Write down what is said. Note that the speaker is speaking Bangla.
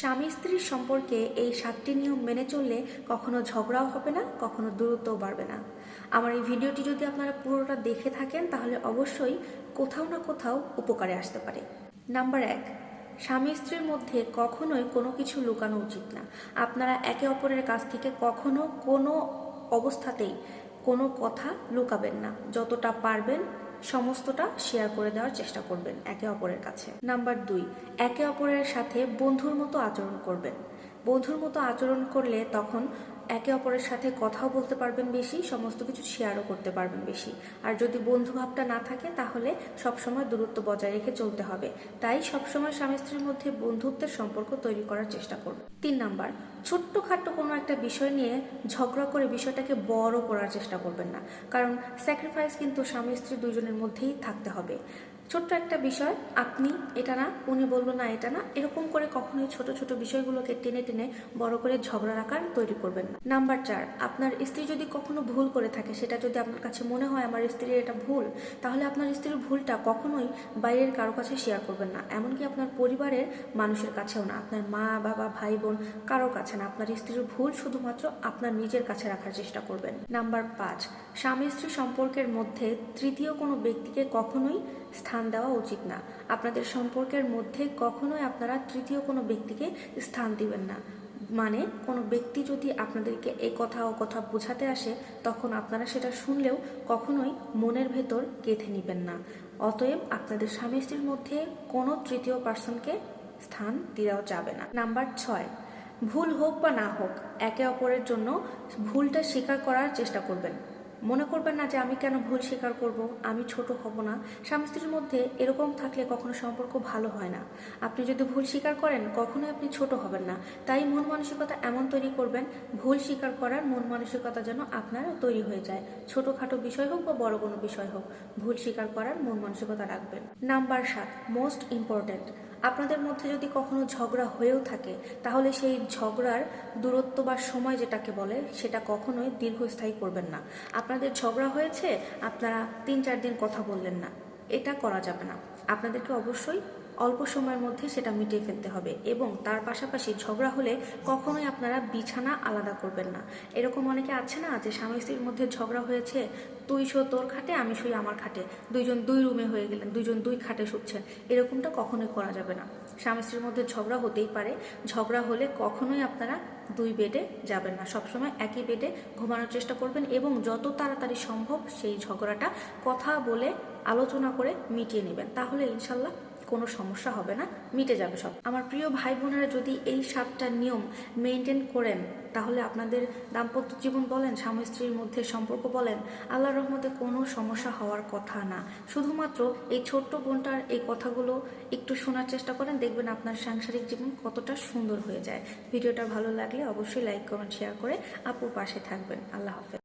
স্বামী স্ত্রীর সম্পর্কে এই সাতটি নিয়ম মেনে চললে কখনো ঝগড়াও হবে না, কখনো দূরত্বও বাড়বে না। আমার এই ভিডিওটি যদি আপনারা পুরোটা দেখে থাকেন, তাহলে অবশ্যই কোথাও না কোথাও উপকারে আসতে পারে। নাম্বার এক, স্বামী স্ত্রীর মধ্যে কখনোই কোনো কিছু লুকানো উচিত না। আপনারা একে অপরের কাছ থেকে কখনো কোনো অবস্থাতেই কোনো কথা লুকাবেন না। যতটা পারবেন সমস্তটা শেয়ার করে দেওয়ার চেষ্টা করবেন একে অপরের কাছে। নাম্বার দুই, একে অপরের সাথে বন্ধুর মতো আচরণ করবেন। বন্ধুর মতো আচরণ করলে তখন একে অপরের সাথে কথাও বলতে পারবেন বেশি, সমস্ত কিছু শেয়ারও করতে পারবেন বেশি। আর যদি বন্ধুভাবটা না থাকে, তাহলে সবসময় দূরত্ব বজায় রেখে চলতে হবে। তাই সবসময় স্বামী স্ত্রীর মধ্যে বন্ধুত্বের সম্পর্ক তৈরি করার চেষ্টা করবে তিন নাম্বার, ছোট্টখাট্ট কোনো একটা বিষয় নিয়ে ঝগড়া করে বিষয়টাকে বড় করার চেষ্টা করবেন না। কারণ স্যাক্রিফাইস কিন্তু স্বামী স্ত্রী দুজনের মধ্যেই থাকতে হবে। ছোট্ট একটা বিষয়, আপনি এটা না, উনি বলল না এটা না, এরকম করে কখনোই ছোট ছোট বিষয়গুলোকে টেনে টেনে বড় করে ঝগড়ার আকার তৈরি করবেন না। নাম্বার চার, আপনার স্ত্রী যদি কখনো ভুল করে থাকে, সেটা যদি আপনার কাছে মনে হয় আমার স্ত্রীর এটা ভুল, তাহলে আপনার স্ত্রীর ভুলটা কখনোই বাইরের কারও কাছে শেয়ার করবেন না। এমনকি আপনার পরিবারের মানুষের কাছেও না, আপনার মা, বাবা, ভাই, বোন কারোর কাছে না। আপনার স্ত্রীর ভুল শুধুমাত্র আপনার নিজের কাছে রাখার চেষ্টা করবেন। নাম্বার পাঁচ স্বামী স্ত্রী সম্পর্কের মধ্যে তৃতীয় কোনো ব্যক্তিকে কখনোই স্থান দেওয়া উচিত না। আপনাদের সম্পর্কের মধ্যে কখনোই আপনারা তৃতীয় কোনো ব্যক্তিকে স্থান দিবেন না। মানে কোনো ব্যক্তি যদি আপনাদেরকে এই কথা ও কথা বোঝাতে আসে, তখন আপনারা সেটা শুনলেও কখনোই মনের ভেতর গেঁথে নেবেন না। অতএব আপনাদের স্বামী স্ত্রীর মধ্যে কোনো তৃতীয় পার্সনকে স্থান দেওয়া যাবে না। নাম্বার ছয়, ভুল হোক বা না হোক, একে অপরের জন্য ভুলটা স্বীকার করার চেষ্টা করবেন। মনে করবেন না যে আমি কেন ভুল স্বীকার করব, আমি ছোট হব না। স্বামী স্ত্রীর মধ্যে এরকম থাকলে কখনো সম্পর্ক ভালো হয় না। আপনি যদি ভুল স্বীকার করেন, কখনোই আপনি ছোট হবেন না। তাই মন মানসিকতা এমন তৈরি করবেন, ভুল স্বীকার করার মন মানসিকতা যেন আপনার তৈরি হয়ে যায়। ছোটোখাটো বিষয় হোক বা বড় কোনো বিষয় হোক, ভুল স্বীকার করার মন মানসিকতা রাখবেন। নাম্বার সাত মোস্ট ইম্পর্ট্যান্ট আপনাদের মধ্যে যদি কখনো ঝগড়া হয়েও থাকে, তাহলে সেই ঝগড়ার দূরত্ব বা সময় যেটাকে বলে, সেটা কখনোই দীর্ঘস্থায়ী করবেন না। আপনাদের ঝগড়া হয়েছে, আপনারা তিন চার দিন কথা বললেন না। এটা করা যাবে না। আপনাদেরকে অবশ্যই অল্প সময়ের মধ্যে সেটা মিটিয়ে ফেলতে হবে এবং তার পাশাপাশি ঝগড়া হলে কখনোই আপনারা বিছানা আলাদা করবেন না। এরকম অনেকে আছে না যে স্বামী স্ত্রীর মধ্যে ঝগড়া হয়েছে, তুই শো তোর খাটে, আমি শুই আমার খাটে। দুইজন দুই রুমে হয়ে গেলেন, দুইজন দুই খাটে শুচ্ছেন। এরকমটা কখনোই করা যাবে না। স্বামী স্ত্রীর মধ্যে ঝগড়া হতেই পারে। ঝগড়া হলে কখনোই আপনারা দুই বেডে যাবেন না। সবসময় একই বেডে ঘুমানোর চেষ্টা করবেন এবং যত তাড়াতাড়ি সম্ভব সেই ঝগড়াটা কথা বলে, আলোচনা করে মিটিয়ে নেবেন। তাহলে ইনশাল্লাহ কোনো সমস্যা হবে না, মিটে যাবে সব। আমার প্রিয় ভাই বোনেরা যদি এই সাতটা নিয়ম মেনটেন করেন, তাহলে আপনাদের দাম্পত্য জীবন বলেন, স্বামী স্ত্রীর মধ্যে সম্পর্ক বলেন আল্লাহর রহমতে কোনো সমস্যা হওয়ার কথা না। শুধুমাত্র এই ছোট্ট বোনটার এই কথাগুলো একটু শোনার চেষ্টা করেন, দেখবেন আপনার সাংসারিক জীবন কতটা সুন্দর হয়ে যায়। ভিডিওটা ভালো লাগলে অবশ্যই লাইক কমেন্ট শেয়ার করে আপুর পাশে থাকবেন। আল্লাহ হাফেজ।